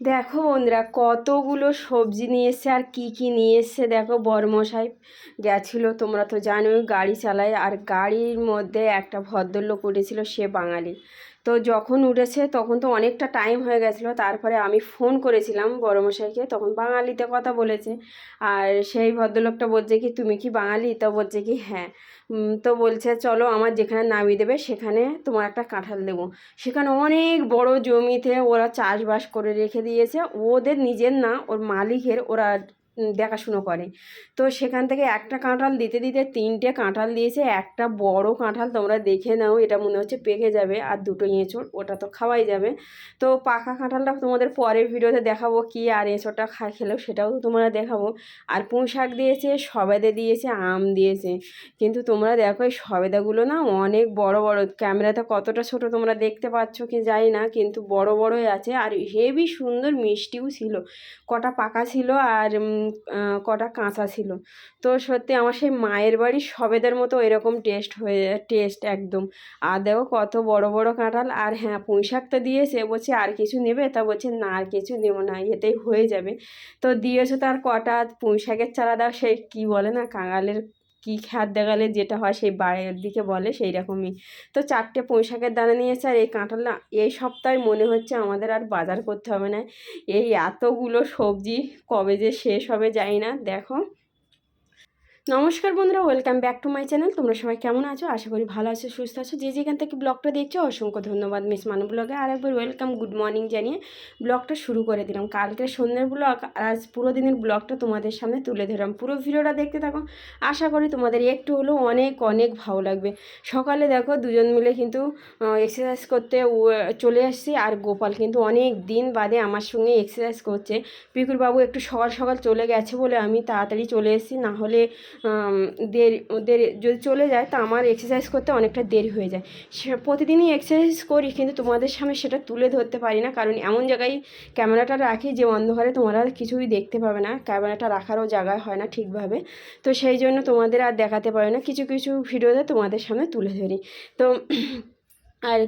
দেখো বন্ধুরা, কতগুলো সবজি নিয়ে আর কি কি নিয়ে দেখো বরমশাই। গেছিল, তোমরা তো জানোই গাড়ি চালায়, আর গাড়ির মধ্যে একটা ভদ্রলোক উঠেছিল, সে বাঙালি। তো যখন উঠেছে, তখন তো অনেকটা টাইম হয়ে গেছিল, তারপরে আমি ফোন করেছিলাম বড়মশাইকে তখন বাঙালিতে কথা বলেছে। আর সেই ভদ্রলোকটা বলছে কি, তুমি কি বাঙালি? তো বলছে কি হ্যাঁ। তো বলছে, চলো আমার যেখানে নামিয়ে দেবে, সেখানে তোমার একটা কাঁঠাল দেবো। সেখানে অনেক বড় জমিতে ওরা চাষবাস করে রেখে দিয়েছে। ওদের নিজের না, ওর মালিকের ওরা দেখাশুনো করে। তো সেখান থেকে একটা কাঁঠাল দিতে দিতে তিনটে কাঁঠাল দিয়েছে। একটা বড় কাঁঠাল তোমরা দেখে নাও, এটা মনে হচ্ছে পেকে যাবে আর দুটো এঁচড়, ওটা তো খাওয়াই যাবে। তো পাকা কাঁঠালটা তোমাদের পরের ভিডিওতে দেখাবো কি আর এঁচড়টা খা, খেলেও সেটাও তো তোমরা দেখাবো। আর পুঁই শাক দিয়েছে, সবেদে দিয়েছে, আম দিয়েছে। কিন্তু তোমরা দেখো এই সবেদাগুলো না অনেক বড় বড়। ক্যামেরাতে কতটা ছোট তোমরা দেখতে পাচ্ছ কি জানি না, কিন্তু বড়, বড়ই আছে। আর হেভি সুন্দর মিষ্টিও ছিল। কটা পাকা ছিল আর কটা কাঁচা ছিল। তো সত্যি আমার সেই মায়ের বাড়ি সবেদের মতো এরকম টেস্ট হয়ে টেস্ট একদম। আর দেখো কত বড় বড় কাঁঠাল। আর হ্যাঁ পুঁই শাকটা দিয়েছে। বলছে, আর কিছু নেবে? তা বলছে, না, আর কিছু নেব না। এতেই হয়ে যাবে। তো দিয়েছে তার কটা। পুঁই শাকের চারা দাও সেই কী বলে না, কাঙালের কী খ্যাত দেখালে যেটা হয় সেই বাইরের দিকে বলে সেই রকমই তো চারটে পুঁইশাকের দানা নিয়েছে আর এই কাঁঠাল এই সপ্তাহে মনে হচ্ছে আমাদের আর বাজার করতে হবে না। এই এতগুলো সবজি কবে যে শেষ হবে যাই না। দেখো নমস্কার বন্ধুরা, welcome back to my channel. তোমরা সবাই কেমন আছো? আশা করি ভালো আছো, সুস্থ আছো। যে যেখান থেকে ব্লগটা দেখছ, অসংখ্য ধন্যবাদ মিস মানু ব্লগে। আর একবার ওয়েলকাম, গুড মর্নিং জানিয়ে ব্লগটা শুরু করে দিলাম। কালকে সন্ধ্যের ব্লগ, আর আজ পুরো দিনের ব্লগটা তোমাদের সামনে তুলে ধরলাম। পুরো ভিডিওটা দেখতে থাকো। আশা করি তোমাদের একটু হলেও অনেক অনেক ভালো লাগবে। সকালে দেখো, দুজন মিলে কিন্তু এক্সারসাইজ করতে চলে আসছি। আর গোপাল কিন্তু অনেক দিন বাদে আমার সঙ্গে এক্সারসাইজ করছে। পিকুর বাবু একটু সকাল সকাল চলে গেছে বলে আমি তাড়াতাড়ি চলে এসেছি। না হলে দেরি দেরি, যদি চলে যায় তা আমার এক্সারসাইজ করতে অনেকটা দেরি হয়ে যায়। সে, প্রতিদিনই এক্সারসাইজ করি কিন্তু তোমাদের সামনে সেটা তুলে ধরতে পারি না। কারণ এমন জায়গায় ক্যামেরাটা রাখি যে অন্ধকারে তোমরা কিছুই দেখতে পাবে না। ক্যামেরাটা রাখারও জায়গা হয় না ঠিকভাবে। তো সেই জন্য তোমাদের আর দেখাতে পারি না। কিছু কিছু ভিডিওতে তোমাদের সামনে তুলে ধরি। তো আর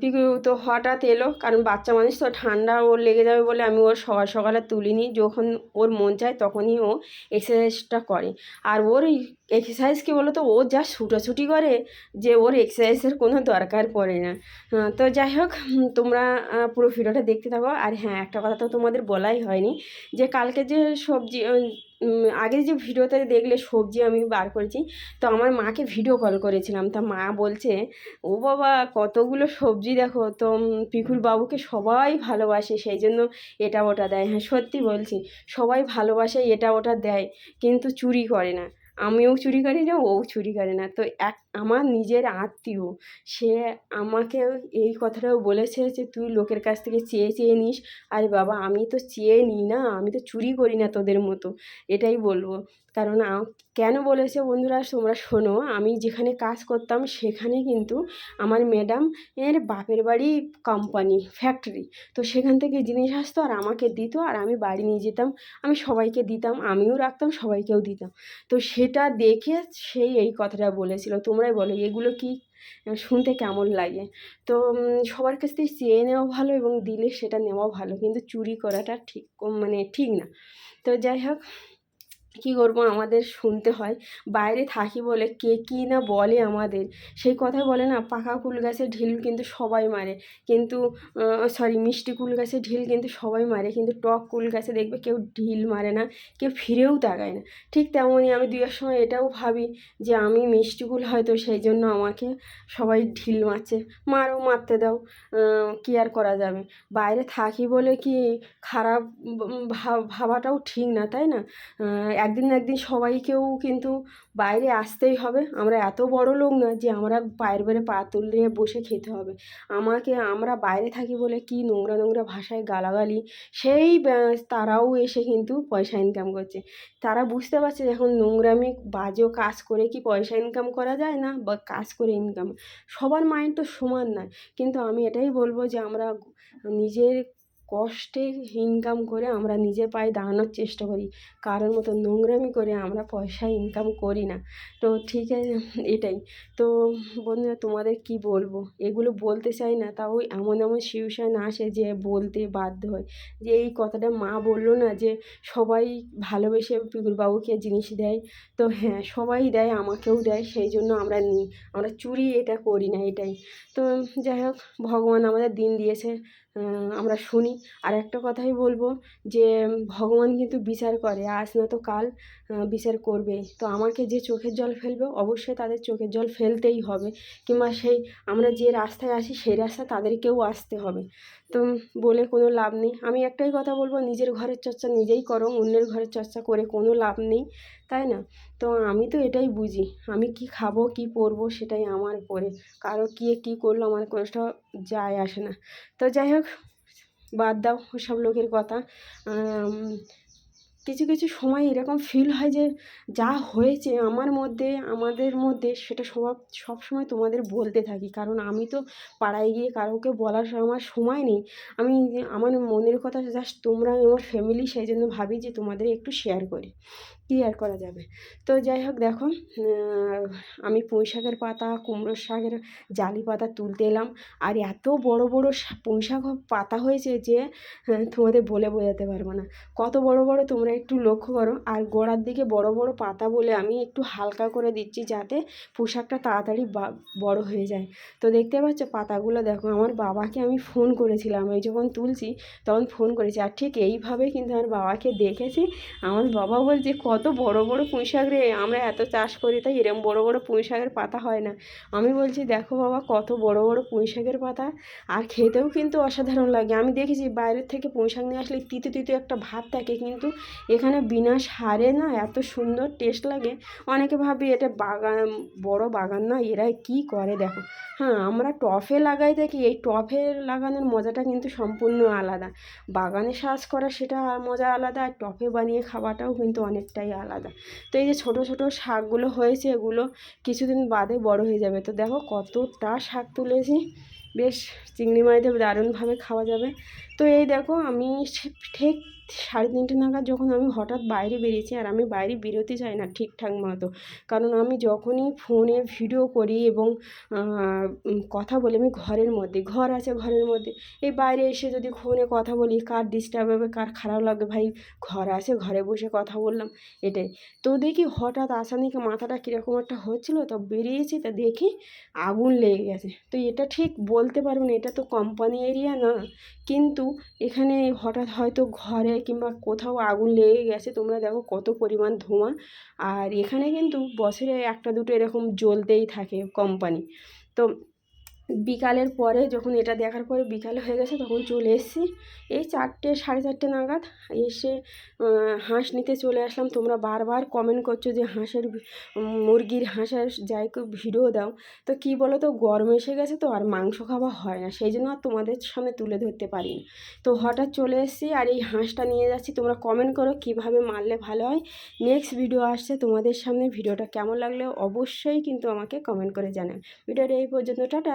পিকু তো হঠাৎ এলো, কারণ বাচ্চা মানুষ তো ঠান্ডা ওর লেগে যাবে বলে আমি ওর সকাল সকালে তুলিনি, যখন ওর মন চায় তখনই ও এক্সারসাইজটা করে। আর ওর এক্সারসাইজ কী বলো তো ও যা ছুটোছুটি করে যে ওর এক্সারসাইজের কোনো দরকার পড়ে না। তো যাই হোক তোমরা পুরো ভিডিওটা দেখতে থাকো। আর হ্যাঁ একটা কথা তো তোমাদের বলাই হয়নি যে কালকে যে সবজি আগের যে ভিডিওতে দেখলে সবজি আমি বার করেছি, তো আমার মাকে ভিডিও কল করেছিলাম। তা মা বলছে, ও বাবা, কতগুলো সবজি দেখো, তো পিকুর বাবুকে সবাই ভালোবাসে, সেই জন্য এটা ওটা দেয়। হ্যাঁ সত্যি বলছি, সবাই ভালোবাসে, এটা ওটা দেয়, কিন্তু চুরি করে না। আমিও চুরি করি না, ও চুরি করে না। তো এক আমার নিজের আত্মীয়। সে আমাকে এই কথাটাও বলেছে যে, তুই লোকের কাছ থেকে চেয়ে চেয়ে নিস। আরে বাবা, আমি তো চেয়ে নিই না। আমি তো চুরি করি না তোদের মতো। এটাই বলব। কারণ কেন বলেছে বন্ধুরা, তোমরা শোনো, আমি যেখানে কাজ করতাম সেখানে কিন্তু আমার ম্যাডাম এর বাপের বাড়ি কোম্পানি ফ্যাক্টরি তো সেখান থেকে জিনিস আসতো আর আমাকে দিত আর আমি বাড়ি নিয়ে যেতাম। আমি সবাইকে দিতাম, আমিও রাখতাম, সবাইকেও দিতাম। তো সেটা দেখে সেই এই কথাটা বলেছিল। তোমরাই বলে, এগুলো কি? শুনতে কেমন লাগে? তো সবার কাছ থেকে চেয়ে নেওয়া ভালো এবং দিলে সেটা নেওয়া ভালো। কিন্তু চুরি করাটা ঠিক মানে ঠিক না। তো যাই হোক কী করব আমাদের শুনতে হয়। বাইরে থাকি বলে কে কী না বলে আমাদের। সেই কথাই বলে না, পাকা কুল গাছে ঢিল কিন্তু সবাই মারে। কিন্তু সরি মিষ্টি কুল গাছে ঢিল কিন্তু সবাই মারে। কিন্তু টক কুল গাছে দেখবে কেউ ঢিল মারে না, কেউ ফিরেও তাকায় না। ঠিক তেমনই আমি দুই সময় এটাও ভাবি যে আমি মিষ্টি কুল হয়তো সেই জন্য আমাকে সবাই ঢিল মারছে। মারও মারতে দাও কি আর করা যাবে? বাইরে থাকি বলে কি খারাপ ভাব- ভাবাটাও ঠিক না, তাই না? একদিন না একদিন সবাইকেও কিন্তু বাইরে আসতেই হবে। আমরা এত বড় লোক না যে আমরা পায়ের বেড়ে পা তুলে বসে খেতে হবে। আমাকে আমরা বাইরে থাকি বলে কি নোংরা নোংরা ভাষায় গালাগালি, সেই তারাও এসে কিন্তু পয়সা ইনকাম করছে। তারা বুঝতে পারছে এখন নোংরামি বাজেও কাজ করে কি পয়সা ইনকাম করা যায় না বা কাজ করে ইনকাম সবার মাইন্ড তো সমান নয়। কিন্তু আমি এটাই বলব যে আমরা নিজের কষ্টে ইনকাম করে আমরা নিজের পায়ে দাঁড়ানোর চেষ্টা করি। কারোর মতো নোংরামি করে আমরা পয়সা ইনকাম করি না। তো ঠিক আছে, এটাই। তো বন্ধুরা, তোমাদের কি বলব? এগুলো বলতে চাই না, তাও এমন এমন সিচুয়েশান আসে যে বলতে বাধ্য হয়। যে এই কথাটা মা বলল না যে সবাই ভালোবেসে পিকুলবাবুকে জিনিস দেয়, তো হ্যাঁ সবাই দেয়, আমাকেও দেয়, সেই জন্য আমরা নিই। আমরা চুরি এটা করি না, এটাই। তো যাই হোক, ভগবান আমাদের দিন দিয়েছে আমরা শুনি। আর একটা কথাই বলব যে ভগবান কিন্তু বিচার করে আজ না তো কাল বিচার করবে। তো আমাকে যে চোখের জল ফেলবে, অবশ্যই তাদের চোখের জল ফেলতেই হবে। কিংবা সেই, আমরা যে রাস্তায় আসি, সেই রাস্তা তাদেরকেও আসতে হবে। তো বলে কোনো লাভ নেই। আমি একটাই কথা বলব, নিজের ঘরের চর্চা নিজেই করো, অন্যের ঘরের চর্চা করে কোনো লাভ নেই, তাই না? তো আমি তো এটাই বুঝি, আমি কি খাব, কি পরবো সেটাই আমার পরে। কারও কে কী করল, আমার কোনোটা যায় আসে না। তো যাই হোক বাদ দাও ওসব লোকের কথা। কিছু কিছু সময় এরকম ফিল হয় যে যা হয়েছে আমার মধ্যে, আমাদের মধ্যে সেটা সব সবসময় তোমাদের বলতে থাকি। কারণ আমি তো পাড়ায় গিয়ে কারোকে বলার আমার সময় নেই। আমি আমার মনের কথা জাস্ট তোমরা আমার ফ্যামিলি সেই জন্য ভাবি যে তোমাদের একটু শেয়ার করি। কী আর করা যাবে। তো যাই হোক দেখো আমি পুঁই শাকের পাতা, কুমড়ো শাকের জালি পাতা তুলতে এলাম। আর এত বড় বড় পুঁই শাক পাতা হয়েছে যে তোমাদের বলে বোঝাতে পারব না। কত বড় বড় তোমরা একটু লক্ষ্য করো। আর গোড়ার দিকে বড় বড় পাতা বলে আমি একটু হালকা করে দিচ্ছি যাতে পোশাকটা তাড়াতাড়ি বড় হয়ে যায়। তো দেখতে পাচ্ছ পাতাগুলো দেখো, আমার বাবাকে আমি ফোন করেছিলাম। আমি যখন তুলছি তখন ফোন করেছি। আর ঠিক এইভাবে কিন্তু আমার বাবাকে দেখেছি। আমার বাবা বলছে, কত বড় বড় পুঁই শাক রে, আমরা এত চাষ করি, তাই এরম বড় বড় পুঁইশাকের পাতা হয় না। আমি বলছি, দেখো বাবা, কত বড় বড় পুঁই শাকের পাতা। আর খেতেও কিন্তু অসাধারণ লাগে। আমি দেখেছি বাইরের থেকে পুঁই শাক নিয়ে আসলে তিতে তিতে একটা ভাব থাকে। কিন্তু এখানে বিনা সারে না এত সুন্দর টেস্ট লাগে। অনেকে ভাবি এটা বাগান, বড় বাগান না, এরা কি করে দেখো। হ্যাঁ আমরা টফে লাগাই দেখি, এই টফে লাগানোর মজাটা কিন্তু সম্পূর্ণ আলাদা। বাগানে চাষ করা সেটা মজা আলাদা, আর টফে বানিয়ে খাওয়াটাও কিন্তু অনেকটাই আলাদা। তো এই যে ছোট ছোট শাকগুলো হয়েছে, এগুলো কিছুদিন বাদে বড় হয়ে যাবে। তো দেখো কতটা শাক তুলেছি, বেশ চিংড়ি মাছ দারুণভাবে খাওয়া যাবে। তো এই দেখো আমি ঠিক সাড়ে তিনটে নাগাদ যখন আমি হঠাৎ বাইরে বেরিয়েছি আর আমি বাইরে বেরোতে চাই না ঠিকঠাক মতো। কারণ আমি যখনই ফোনে ভিডিও করি এবং কথা বলি আমি ঘরের মধ্যে, ঘর আছে ঘরের মধ্যে, এই বাইরে এসে যদি ফোনে কথা বলি, কার ডিস্টার্ব হবে, কার খারাপ লাগবে, ভাই ঘর আছে, ঘরে বসে কথা বললাম, এটাই। তো দেখি হঠাৎ আসানিকে মাথাটা কীরকম একটা হচ্ছিল, তো বেরিয়েছি তা দেখি আগুন লেগে গেছে। তো এটা ঠিক বলতে পারব না, এটা তো কোম্পানি এরিয়া না, কিন্তু এখানে হঠাৎ হয়তো ঘরে কিংবা কোথাও আগুন লেগে গেছে। তোমরা দেখো কত পরিমাণ ধোঁয়া। আর এখানে কিন্তু বছরে একটা দুটো এরকম জ্বলতেই থাকে কোম্পানি। তো বিকালের পরে যখন এটা দেখার পরে বিকাল হয়ে গেছে, তখন চলে এসেছি। এই চারটে, সাড়ে চারটে নাগাদ এসে হাঁস নিতে চলে আসলাম। তোমরা বারবার কমেন্ট করছ যে হাঁসের মুরগির হাঁসের যাই কেউ ভিডিও দাও। তো কী বলো তো গরম এসে গেছে তো আর মাংস খাওয়া হয় না। সেই জন্য আর তোমাদের সামনে তুলে ধরতে পারি তো হঠাৎ চলে এসেছি আর এই হাঁসটা নিয়ে যাচ্ছি। তোমরা কমেন্ট করো কীভাবে মারলে ভালো হয়। নেক্সট ভিডিও আসছে। তোমাদের সামনে ভিডিওটা কেমন লাগলে অবশ্যই কিন্তু আমাকে কমেন্ট করে জানাবে। ভিডিওটা এই পর্যন্ত, টাটা!